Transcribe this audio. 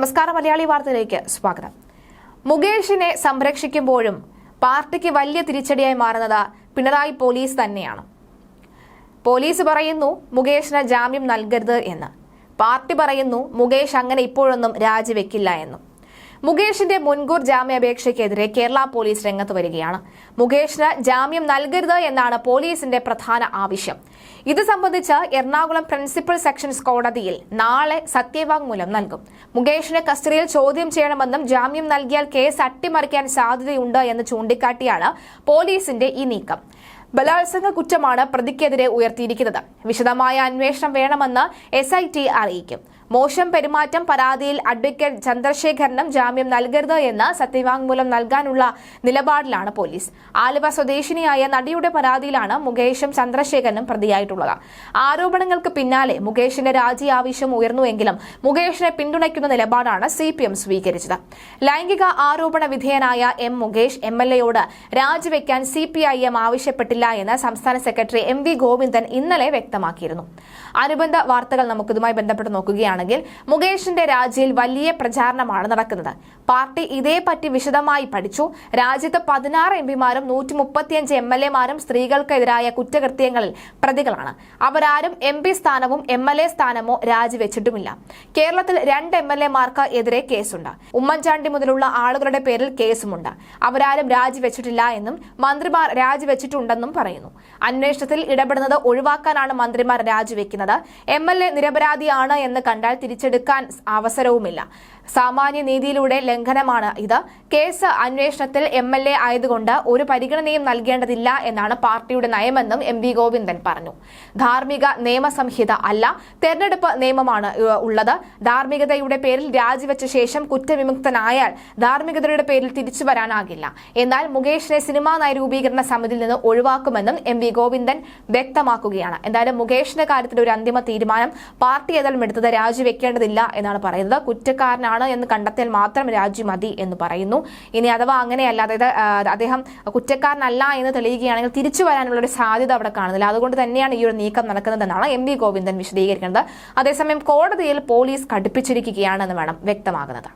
നമസ്കാരം മലയാളി വാർത്തയിലേക്ക് സ്വാഗതം. മുകേഷിനെ സംരക്ഷിക്കുമ്പോഴും പാർട്ടിക്ക് വലിയ തിരിച്ചടിയായി മാറുന്നത് പിണറായി പോലീസ് തന്നെയാണ്. പോലീസ് പറയുന്നു മുകേഷിന് ജാമ്യം നൽകരുത് എന്ന്. പാർട്ടി പറയുന്നു മുകേഷ് അങ്ങനെ ഇപ്പോഴൊന്നും രാജിവെക്കില്ല എന്നും. മുകേഷിന്റെ മുൻകൂർ ജാമ്യാപേക്ഷയ്ക്കെതിരെ കേരള പോലീസ് രംഗത്ത് വരികയാണ്. മുകേഷിന് ജാമ്യം നൽകരുത് എന്നാണ് പോലീസിന്റെ പ്രധാന ആവശ്യം. ഇത് സംബന്ധിച്ച് എറണാകുളം പ്രിൻസിപ്പൽ സെഷൻസ് കോടതിയിൽ നാളെ സത്യവാങ്മൂലം നൽകും. മുകേഷിനെ കസ്റ്റഡിയിൽ ചോദ്യം ചെയ്യണമെന്നും ജാമ്യം നൽകിയാൽ കേസ് അട്ടിമറിക്കാൻ സാധ്യതയുണ്ട് എന്ന് ചൂണ്ടിക്കാട്ടിയാണ് പോലീസിന്റെ ഈ നീക്കം. ബലാത്സംഗ കുറ്റമാണ് പ്രതിക്കെതിരെ ഉയർത്തിയിരിക്കുന്നത്. വിശദമായ അന്വേഷണം വേണമെന്ന് എസ് അറിയിക്കും. മോശം പെരുമാറ്റം പരാതിയിൽ അഡ്വക്കേറ്റ് ചന്ദ്രശേഖരനും ജാമ്യം നൽകരുത് എന്ന് സത്യവാങ്മൂലം നൽകാനുള്ള നിലപാടിലാണ് പോലീസ്. ആലുവ സ്വദേശിനിയായ നടിയുടെ പരാതിയിലാണ് മുകേഷും ചന്ദ്രശേഖരനും പ്രതിയായിട്ടുള്ളത്. ആരോപണങ്ങൾക്ക് പിന്നാലെ മുകേഷിന്റെ രാജി ആവശ്യം ഉയർന്നുവെങ്കിലും മുകേഷിനെ പിന്തുണയ്ക്കുന്ന നിലപാടാണ് സി സ്വീകരിച്ചത്. ലൈംഗിക ആരോപണ വിധേയനായ എം മുകേഷ് എം എൽ എയോട് രാജിവെക്കാൻ സി പി ഐ എം ആവശ്യപ്പെട്ടില്ല എന്ന് സംസ്ഥാന സെക്രട്ടറി എം വി ഗോവിന്ദൻ ഇന്നലെ വ്യക്തമാക്കിയിരുന്നു. അനുബന്ധ വാർത്തകൾ നമുക്കിതുമായി ബന്ധപ്പെട്ട് നോക്കുകയാണെങ്കിൽ മുകേഷിന്റെ രാജിയിൽ വലിയ പ്രചാരണമാണ് നടക്കുന്നത്. പാർട്ടി ഇതേപറ്റി വിശദമായി പഠിച്ചു. രാജ്യത്ത് പതിനാറ് എം പിമാരും നൂറ്റി മുപ്പത്തിയഞ്ച് എം എൽ എമാരും സ്ത്രീകൾക്കെതിരായ കുറ്റകൃത്യങ്ങളിൽ പ്രതികളാണ്. അവരാരും എം പി സ്ഥാനവും എം എൽ എ സ്ഥാനമോ രാജിവെച്ചിട്ടുമില്ല. കേരളത്തിൽ രണ്ട് എം എൽ എമാർക്ക് എതിരെ കേസുണ്ട്. ഉമ്മൻചാണ്ടി മുതലുള്ള ആളുകളുടെ പേരിൽ കേസുമുണ്ട്. അവരാരും രാജിവെച്ചിട്ടില്ല എന്നും മന്ത്രിമാർ രാജിവെച്ചിട്ടുണ്ടെന്നും പറയുന്നു. അന്വേഷണത്തിൽ ഇടപെടുന്നത് ഒഴിവാക്കാനാണ് മന്ത്രിമാർ രാജിവെക്കുന്നത്. എം എൽ എ നിരപരാധിയാണ് എന്ന് കണ്ടാൽ തിരിച്ചെടുക്കാൻ അവസരവുമില്ല. സാമാന്യ നീതിയിലൂടെ ലംഘനമാണ് ഇത്. കേസ് അന്വേഷണത്തിൽ എം എൽ എ ആയതുകൊണ്ട് ഒരു പരിഗണനയും നൽകേണ്ടതില്ല എന്നാണ് പാർട്ടിയുടെ നയമെന്നും എം വി ഗോവിന്ദൻ പറഞ്ഞു. ധാർമ്മിക നിയമസംഹിത അല്ല തെരഞ്ഞെടുപ്പ് നിയമമാണ് ഉള്ളത്. ധാർമ്മികതയുടെ പേരിൽ രാജിവെച്ച ശേഷം കുറ്റവിമുക്തനായാൽ ധാർമ്മികതയുടെ പേരിൽ തിരിച്ചു വരാനാകില്ല എന്നാൽ മുകേഷിനെ സിനിമാ നയരൂപീകരണ സമിതിയിൽ നിന്ന് ഒഴിവാക്കുമെന്നും എം വി ഗോവിന്ദൻ വ്യക്തമാക്കുകയാണ്. എന്തായാലും മുകേഷിന്റെ കാര്യത്തിൽ ഒരു അന്തിമ തീരുമാനം പാർട്ടി ഏതായാലും എടുത്തത് രാജിവെക്കേണ്ടതില്ല എന്നാണ് പറയുന്നത്. കുറ്റക്കാരനാണ് എന്ന് കണ്ടെത്തിയാൽ മാത്രം രാജി മതി എന്ന് പറയുന്നു. ഇനി അഥവാ അങ്ങനെയല്ല അതായത് അദ്ദേഹം കുറ്റക്കാരനല്ല എന്ന് തെളിയുകയാണെങ്കിൽ തിരിച്ചു വരാനുള്ള ഒരു സാധ്യത അവിടെ കാണുന്നില്ല. അതുകൊണ്ട് തന്നെയാണ് ഈ ഒരു നീക്കം നടക്കുന്നതെന്നാണ് എം വി ഗോവിന്ദൻ വിശദീകരിക്കുന്നത്. അതേസമയം കോടതിയിൽ പോലീസ് കടുപ്പിച്ചിരിക്കുകയാണെന്ന് വേണം വ്യക്തമാകുന്നത്.